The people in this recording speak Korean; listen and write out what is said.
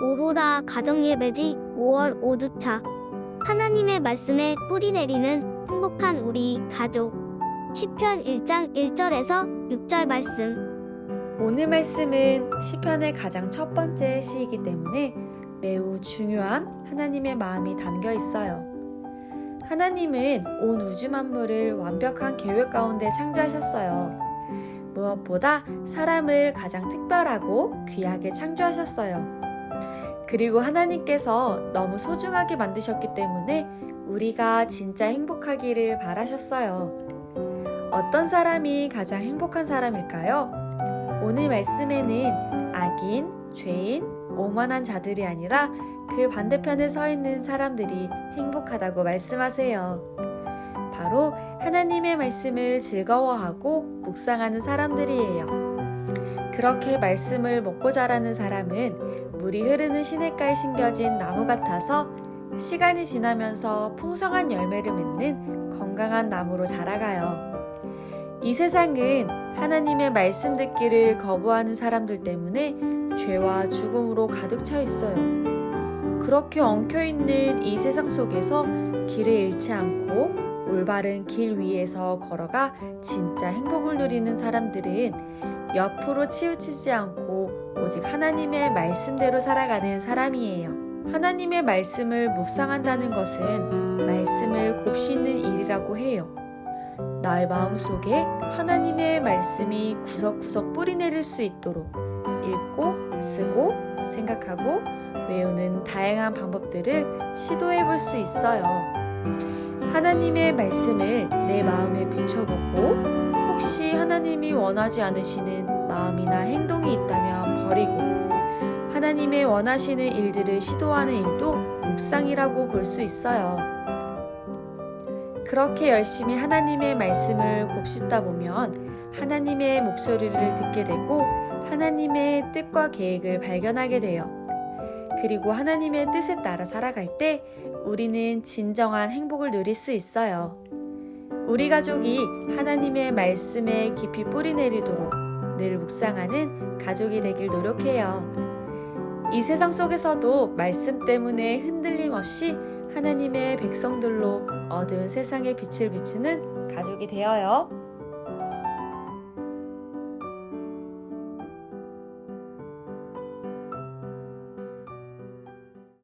오로라 가정예배지 5월 5주차 하나님의 말씀에 뿌리 내리는 행복한 우리 가족 시편 1장 1절에서 6절 말씀 오늘 말씀은 시편의 가장 첫 번째 시이기 때문에 매우 중요한 하나님의 마음이 담겨 있어요. 하나님은 온 우주 만물을 완벽한 계획 가운데 창조하셨어요. 무엇보다 사람을 가장 특별하고 귀하게 창조하셨어요. 그리고 하나님께서 너무 소중하게 만드셨기 때문에 우리가 진짜 행복하기를 바라셨어요. 어떤 사람이 가장 행복한 사람일까요? 오늘 말씀에는 악인, 죄인, 오만한 자들이 아니라 그 반대편에 서 있는 사람들이 행복하다고 말씀하세요. 바로 하나님의 말씀을 즐거워하고 묵상하는 사람들이에요. 그렇게 말씀을 먹고 자라는 사람은 물이 흐르는 시냇가에 심겨진 나무 같아서 시간이 지나면서 풍성한 열매를 맺는 건강한 나무로 자라가요. 이 세상은 하나님의 말씀 듣기를 거부하는 사람들 때문에 죄와 죽음으로 가득 차 있어요. 그렇게 엉켜 있는 이 세상 속에서 길을 잃지 않고 올바른 길 위에서 걸어가 진짜 행복을 누리는 사람들은 옆으로 치우치지 않고 오직 하나님의 말씀대로 살아가는 사람이에요. 하나님의 말씀을 묵상한다는 것은 말씀을 곱씹는 일이라고 해요. 나의 마음 속에 하나님의 말씀이 구석구석 뿌리 내릴 수 있도록 읽고 쓰고 생각하고 외우는 다양한 방법들을 시도해 볼 수 있어요. 하나님의 말씀을 내 마음에 비춰보고 혹시 하나님이 원하지 않으시는 마음이나 행동이 있다면 버리고 하나님의 원하시는 일들을 시도하는 일도 묵상이라고 볼 수 있어요. 그렇게 열심히 하나님의 말씀을 곱씹다 보면 하나님의 목소리를 듣게 되고 하나님의 뜻과 계획을 발견하게 돼요. 그리고 하나님의 뜻에 따라 살아갈 때 우리는 진정한 행복을 누릴 수 있어요. 우리 가족이 하나님의 말씀에 깊이 뿌리 내리도록 늘 묵상하는 가족이 되길 노력해요. 이 세상 속에서도 말씀 때문에 흔들림 없이 하나님의 백성들로 어두운 세상에 빛을 비추는 가족이 되어요.